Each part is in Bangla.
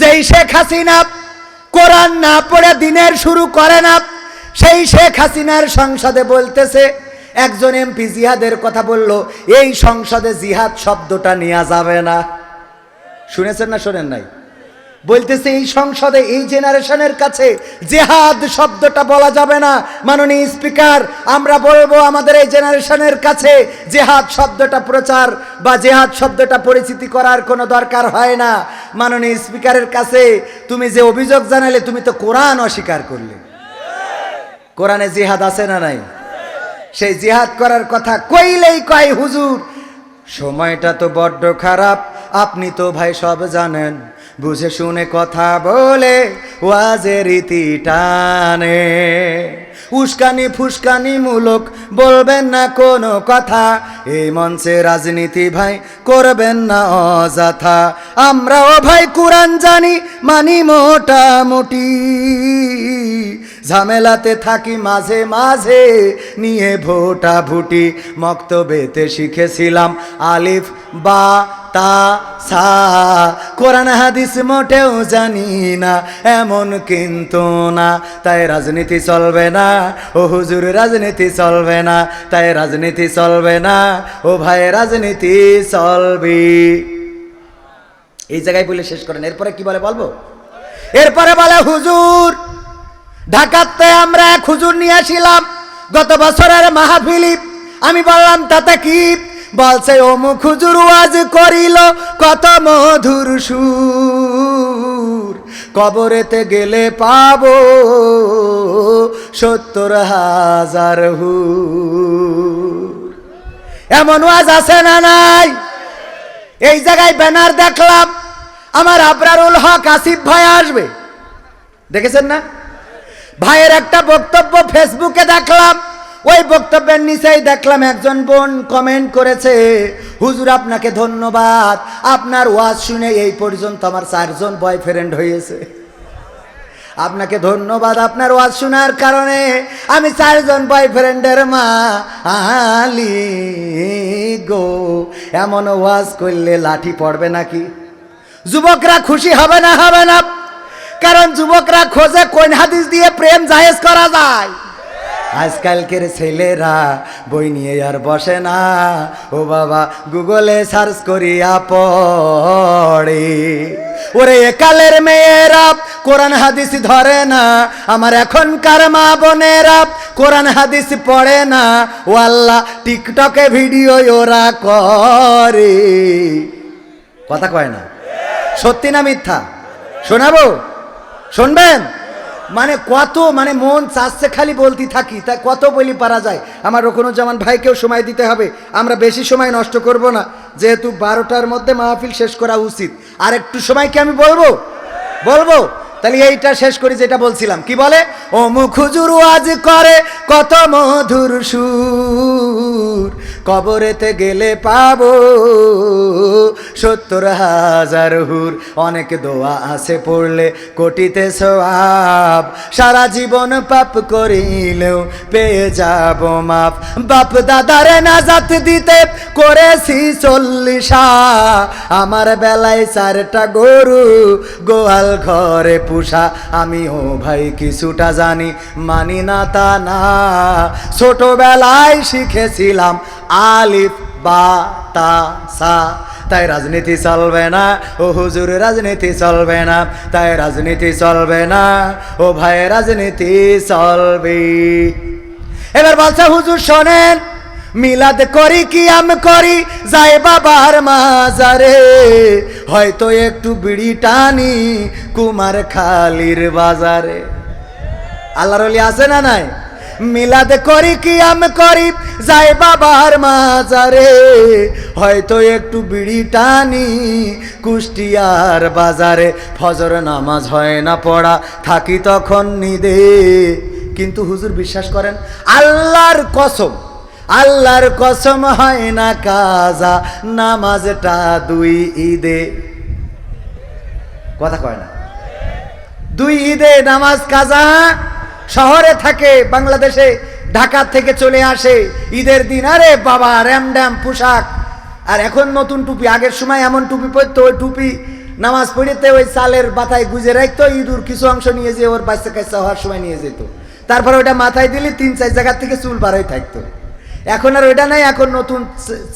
যেই শেখ হাসিনা কোরআন না পড়ে দিনের শুরু করে না, সেই শেখ হাসিনার সংসদে বলতেছে, একজন এমপি জিহাদের কথা বলল, এই সংসদে জিহাদ শব্দটা নেওয়া যাবে না। শুনেছেন না শোনেন নাই? বলতেছে, এই সংসদে, এই জেনারেশনের কাছে জেহাদ শব্দটা বলা যাবে না। মাননীয় স্পিকার, আমরা বলব আমাদের এই জেনারেশনের কাছে জেহাদ শব্দটা প্রচার বা জেহাদ শব্দটা পরিচিতি করার কোনো দরকার হয় না। মাননীয় স্পিকারের কাছে তুমি যে অভিযোগ জানালে, তুমি তো কোরআন অস্বীকার করলে। কোরআনে জিহাদ আছে না নাই? সেই জিহাদ করার কথা কইলেই কয়, হুজুর, সময়টা তো বড্ড খারাপ। আপনি তো ভাই সব জানেন। বুঝে শুনে কথা বলে ওয়াজে রীতি টানে। উস্কানি ফুসকানি মূলক, বলবেন না কোনো কথা। এই মঞ্চে রাজনীতি ভাই করবেন না অযথা। আমরাও ভাই কোরআন জানি, মানি মোটামুটি। ঝামেলাতে থাকি মাঝে মাঝে, নিয়ে ভোটা ভুটি মক্তবেতে শিখেছিলাম আলিফ বা তা সা। কোরআন হাদিস মোটেও জানি না, এমন কিন্তু না। তাই রাজনীতি চলবে না, ও হুজুর রাজনীতি চলবে না, তাই রাজনীতি চলবে না, ও ভাই রাজনীতি চলবে। এই জায়গায় বলে শেষ করেন, এরপরে কি বলে বলব? এরপরে বলে হুজুর, ঢাকাতে আমরা এক হুজুর নিয়ে আসিলাম, গত বছরের মাহফিলি, আমি বললাম, তাতে কি? বলছে, অমুক হুজুর ওয়াজ করিল, কত মধুর সুর। কবরেতে গেলে পাবো সত্তর হাজার হু এমন ওয়াজ আছে না নাই? এই জায়গায় ব্যানার দেখলাম, আমার আবরারুল হক আসিফ ভাই আসবে। দেখেছেন না? ভাইয়ের একটা বক্তব্য ফেসবুকে দেখলাম ওই বক্তব্যের নিচেই দেখলাম একজন বোন কমেন্ট করেছে, হুজুর, আপনাকে ধন্যবাদ। আপনার ওয়াজ শুনে এই পর্যন্ত আমার চারজন বয়ফ্রেন্ড হয়েছে। আপনাকে ধন্যবাদ আপনার ওয়াজ শোনার কারণে। আমি চারজন বয়ফ্রেন্ডের মা আলি গো, এমন ওয়াজ করলে লাঠি পড়বে নাকি? যুবকরা খুশি হবে না হবে না। কারণ যুবকরা খোঁজে কোন হাদিস দিয়ে প্রেম জাহেজ করা যায়। আজকালকের ছেলেরা বই নিয়ে আর বসে না। ও বাবা, গুগলে সার্চ করিয়া পড়ে। ওরে একালের মেয়েরা, কোরআন হাদিস ধরে না। আমার এখনকার মা বোনেরা কোরআন হাদিস পড়ে না। ও আল্লাহ, টিকটকে ভিডিও ওরা করে। কথা কয় না। সত্যি না মিথ্যা? শোনাবো? শুনবেন? মানে কত মানে মন চাচ্ছে খালি বলতে থাকি তাই কত বলি পারা যায়? আমার রকনুজ্জামান ভাইকেও সময় দিতে হবে, আমরা বেশি সময় নষ্ট করব না, যেহেতু বারোটার মধ্যে মাহফিল শেষ করা উচিত। আর একটু সময় কি আমি বলব? বলব? তাহলে এইটা শেষ করি যেটা বলছিলাম, কি বলে? ও মুখুজুর আজ করে, কত মধুর সুর। কবরেতে গেলে পাবো। সত্তর হাজার হুর, অনেক দোয়া আছে পড়লে, কোটিতে সোয়াব সারা জীবন পাপ করিলেও পেয়ে যাব মাপ বাপ দাদারে নাজাত দিতে করেছি চল্লিশা। আমার বেলায় চারটা গরু গোয়াল ঘরে পুষা। আমি ও ভাই কিছুটা জানি, মানি না তা না। ছোটবেলায় শিখেছিলাম আলিফ, বা, তা, সা। তাই রাজনীতি চলবে না। ও হুজুর, রাজনীতি চলবে না। তাই রাজনীতি চলবে না। ও ভাই, রাজনীতি চলবে। এবার বলছে, হুজুর শোনেন, মিলাদ করি কি আম করি? যাই বাবার মাজারে। হয়তো একটু বিড়ি টানি কুমার খালির বাজারে। আল্লাহর আছে না নাই? মিলাদ করি কি আমি করি, যাই বাবার মাজারে। হয়তো একটু বিড়ি টানি কুষ্টিয়ার বাজারে। ফজর নামাজ হয় না পড়া, থাকি তখন নিদে। কিন্তু হুজুর বিশ্বাস করেন, আল্লাহর কসম আল্লাহর কসম হয় না কাজা, নামাজটা দুই ঈদে। কথা কয় না। দুই ঈদে নামাজ কাজা শহরে থাকে, বাংলাদেশে, ঢাকা থেকে চলে আসে। ঈদের দিন, আরে বাবা, র্যাম ড্যাম, পোশাক। আর এখন নতুন টুপি, আগের সময় এমন টুপি পরতো, ওই টুপি নামাজ পড়িতে ওই চালের মাথায় গুজে রাখতো, ইঁদুর কিছু অংশ নিয়ে যে ওর বাচ্চা কাচ্চা হওয়ার সময় নিয়ে যেত। তারপরে ওটা মাথায় দিলে তিন, চার জায়গা থেকে চুল বাড়াই থাকতো। এখন আর ওইটা নাই, এখন নতুন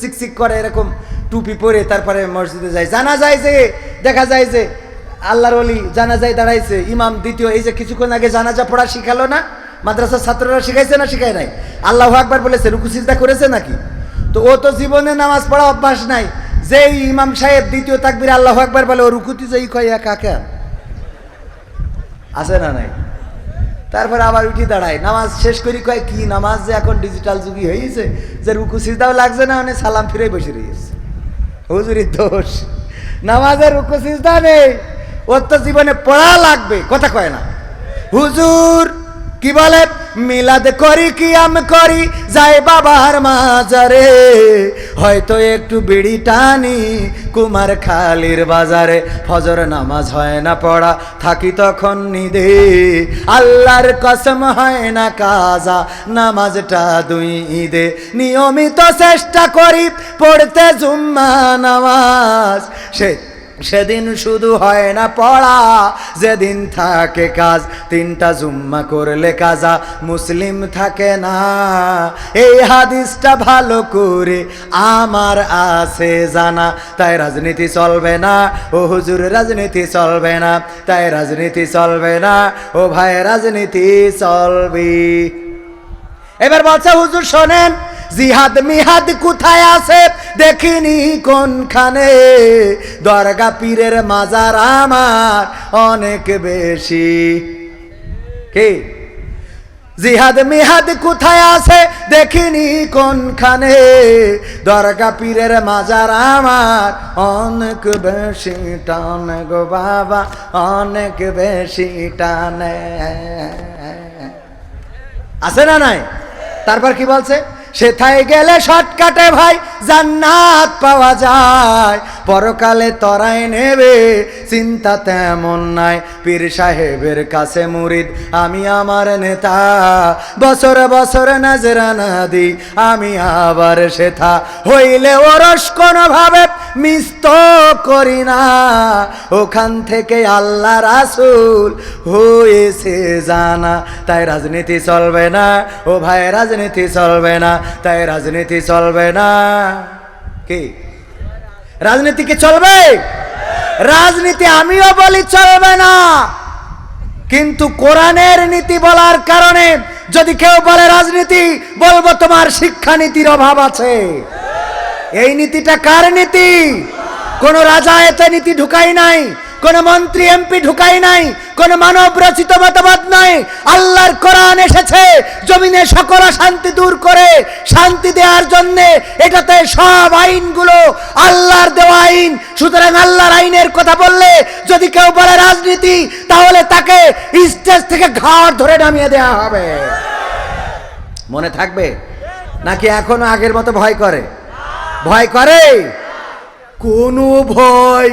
চিকচিক করে এরকম টুপি পরে তারপরে মসজিদে যায়। জানা যায় যে, দেখা যায় যে আল্লাহর অলি জানা যায় দাঁড়াইছে। ইমাম দ্বিতীয়, এই যে কিছুক্ষণ আগে জানাজা পড়া শিখালো না? মাদ্রাসার ছাত্ররা শিখাইছে না শিখায় নাই? আল্লাহ আকবার বলেছে, রুকু করেছে নাকি? তো ও তো জীবনে নামাজ পড়া অভ্যাস নাই। যেই ইমাম সাহেব দ্বিতীয় তাকবির আল্লাহ আকবার বলে, ও রুকুতি যেই, কয় আছে না নাই? তারপর আবার উঠি দাঁড়ায়। নামাজ শেষ করি কয়, কি নামাজ যে এখন ডিজিটাল যুগই হয়েছে যে রুকু সিজদাও লাগছে না মানে সালাম ফিরে বসে রয়েছে হুজুরির দোষ। নামাজের রুকু সিজদা নেই। ওর তো জীবনে পড়া লাগবে, কথা কয় না। হুজুর, কি বলে? মিলাদ করি কি আম করি, যাই বাবার মাজারে। হয়তো একটু বিড়ি টানি কুমার খালির বাজারে। ফজর নামাজ হয় না পড়া, থাকি তখন নিদে। আল্লাহর কসম হয় না কাজা, নামাজটা দুই ঈদে। নিয়মিত চেষ্টা করি পড়তে জুম্মা নামাজ। সে সেদিন শুধু হয় না পড়া, যেদিন থাকে কাজ, তিনটা জুম্মা করলে কাজা, মুসলিম থাকে না। এই হাদিসটা ভালো করে আমার আছে জানা, তাই রাজনীতি চলবে না। ও হুজুর, রাজনীতি চলবে না। তাই রাজনীতি চলবে না। ও ভাই, রাজনীতি চলবে। এবার বলছে, হুজুর শোনেন, জিহাদ মিহাদ কোথায় আছে? দেখিনি কোনখানে। দরগা পীরের মাজার আমার অনেক বেশি। কে? জিহাদ মিহাদ কোথায় আছে দেখিনি কোনখানে। দরগা পীরের মাজার আমার অনেক বেশি টানে গো বাবা, অনেক বেশি টানে। আছে না নাই? তারপর কি বলছে? সেথায় গেলে শর্টকাটে ভাই জান্নাত পাওয়া যায়। পরকালে তরাই নেবে, চিন্তা তেমন নাই। পীর সাহেবের কাছে মুরিদ, আমি আমার নেতা। বছর বছর নাজরানা দি আমি আবার সেথা হইলে ওরস কোনোভাবে মিস্ত করি না। ওখান থেকে আল্লাহ রাসুল হয়েছে জানা। তাই রাজনীতি চলবে না। ও ভাই, রাজনীতি চলবে না। তাই রাজনীতি চলবে না। কি? রাজনীতি কি চলবে? রাজনীতি আমিও বলি চলবে না। কিন্তু কোরআনের নীতি বলার কারণে যদি কেউ বলে রাজনীতি, বলব তোমার শিক্ষানীতির অভাব আছে। এই নীতিটা কার নীতি? কোন রাজা এতে নীতি ঢুকাই নাই। কোন মন্ত্রী এমপি ঢুকাই নাই, কোন মানব রচিত মতবাদ নাই। আল্লাহর কোরআন এসেছে, জমিনে সকল শান্তি দূর করে শান্তি দেওয়ার জন্য এটাতে সব আইনগুলো, আল্লাহর দেওয়া আইন। সুতরাং আল্লাহর আইনের কথা বললে যদি কেউ বলে রাজনীতি, তাহলে তাকে স্টেজ থেকে ঘাড় ধরে নামিয়ে দেওয়া হবে। মনে থাকবে? নাকি এখনও আগের মতো ভয় করে? ভয় করে? কোনো ভয়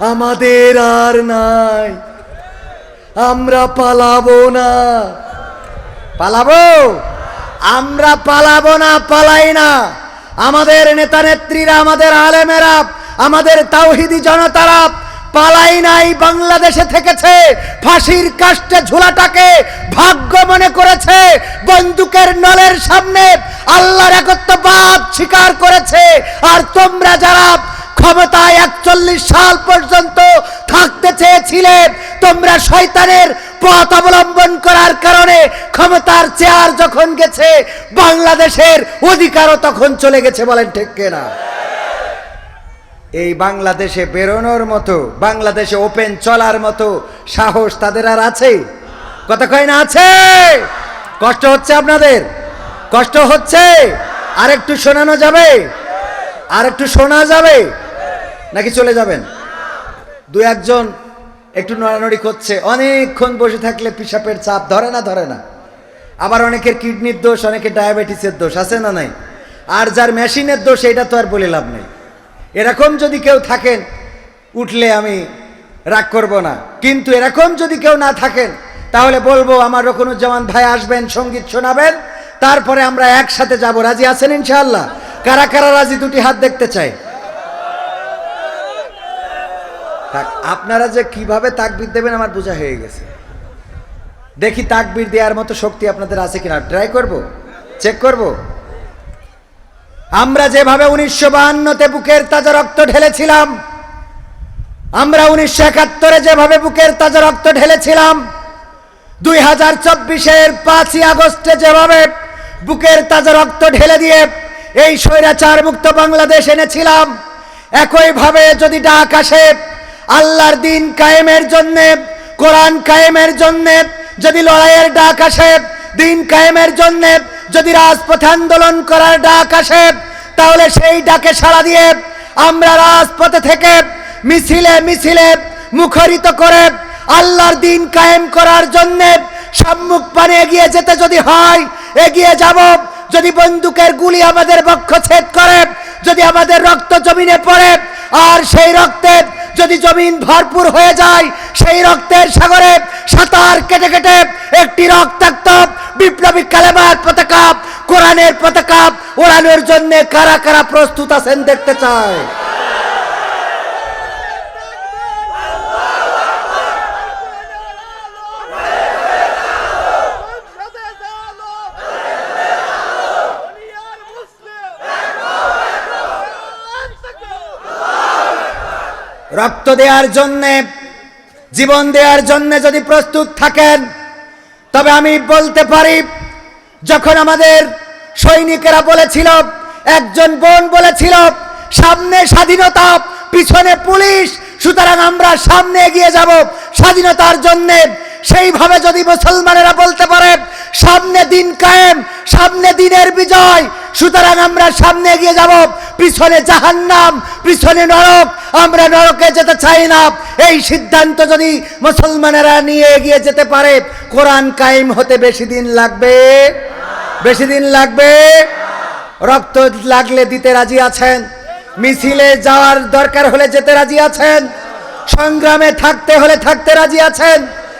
আমাদের আর নাই। আমরা পালাবো না। পালাবো? আমরা পালাবো না, পালাই না। আমাদের নেতা নেত্রীরা, আমাদের আলেমেরা, আমাদের তাওহিদি জনতারা পালাই নাই, বাংলাদেশে থেকেছে। ফাঁসির কাষ্টে ঝুলাটাকে ভাগ্য মনে করেছে। বন্দুকের নলের সামনে আল্লাহর একত্ববাদ স্বীকার করেছে। আর তোমরা যারা ক্ষমতায় একচল্লিশ সাল পর্যন্ত থাকতে চেয়েছিলে তোমরা শয়তানের পথ অবলম্বন করার কারণে ক্ষমতার চেয়ার যখন গেছে, বাংলাদেশের অধিকারও তখন চলে গেছে বলেন ঠিক কেনা? এই বাংলাদেশে বেরোনোর মতো, বাংলাদেশে ওপেন চলার মতো সাহস তাদের আর আছে? কথা কয় না, আছে? কষ্ট হচ্ছে আপনাদের? কষ্ট হচ্ছে? আর একটু শোনানো যাবে? আর একটু শোনা যাবে? নাকি চলে যাবেন? দু একজন একটু নড়ানড়ি করছে। অনেকক্ষণ বসে থাকলে পিসাপের চাপ ধরে না ধরে না। আবার অনেকের কিডনির দোষ, অনেকের ডায়াবেটিসের দোষ, আছে না নাই? আর যার মেশিনের দোষ, এটা তো আর বলে লাভ নেই। এরকম যদি কেউ থাকেন, উঠলে আমি রাগ করব না। কিন্তু এরকম যদি কেউ না থাকেন, তাহলে বলব, আমার রকনুজ্জামান ভাই আসবেন, সংগীত শোনাবেন, তারপরে আমরা একসাথে যাব। রাজি আছেন ইনশাআল্লাহ? কারা কারা রাজি, দুটি হাত দেখতে চাই। আপনারা যে কীভাবে তাকবির দেবেন আমার বোঝা হয়ে গেছে। দেখি তাকবির দেওয়ার মতো শক্তি আপনাদের আছে কিনা। ট্রাই করব? চেক করব? আমরা যেভাবে উনিশশো বাহান্নতে বুকের তাজা রক্ত ঢেলেছিলাম, আমরা উনিশশো একাত্তরে যেভাবে বুকের তাজা রক্ত ঢেলেছিলাম, দুই হাজার চব্বিশের পাঁচই আগস্টে যেভাবে বুকের তাজা রক্ত ঢেলে দিয়ে এই স্বৈরাচার মুক্ত বাংলাদেশ এনেছিলাম, একইভাবে যদি ডাক আসে আল্লাহর দিন কায়েমের জন্যে, কোরআন কায়েমের জন্যে, যদি লড়াইয়ের ডাক আসে, দিন কায়েমের জন্যে, যদি রাজপথে আন্দোলন করার ডাক আসে, তাহলে সেই ডাকে সাড়া দিয়ে আমরা রাজপথে থেকে মিছিলে মিছিলে মুখরিত করে আল্লাহর দিন কায়েম করার জন্য সম্মুখ পানে এগিয়ে যেতে যদি হয়, এগিয়ে যাব। যদি বন্দুকের গুলি আমাদের বক্ষ ছেদ করে, যদি আমাদের রক্ত জমিনে পড়ে, আর সেই রক্তে যদি জমিন ভরপুর হয়ে যায়, সেই রক্তের সাগরে সাঁতার কেটে কেটে একটি রক্তাক্ত বিপ্লবী কালেমার পতাকা, কোরআনের পতাকা ওড়ানোর জন্য কারা কারা প্রস্তুত আছেন দেখতে চায় রক্ত দেওয়ার জন্যে, জীবন দেওয়ার জন্য যদি প্রস্তুত থাকেন, তবে আমি বলতে পারি, যখন আমাদের সৈনিকেরা বলেছিল, একজন বোন বলেছিল, সামনে স্বাধীনতা, পিছনে পুলিশ, সুতরাং আমরা সামনে এগিয়ে যাব স্বাধীনতার জন্যে। সেইভাবে যদি মুসলমানেরা বলতে পারে, সামনে দিন কায়েম, সামনে দিনের বিজয়, সুতরাং আমরা সামনে এগিয়ে যাব পিছনে জাহান্নাম, পিছনে নরক। আমরা নরকে যেতে চাই না। এই সিদ্ধান্ত যদি মুসলমানেরা নিয়ে এগিয়ে যেতে পারে, কোরআন কায়েম হতে বেশি দিন লাগবে? বেশি দিন লাগবে? রক্ত লাগলে দিতে রাজি আছেন? মিছিলে যাওয়ার দরকার হলে যেতে রাজি আছেন? সংগ্রামে থাকতে হলে থাকতে রাজি আছেন?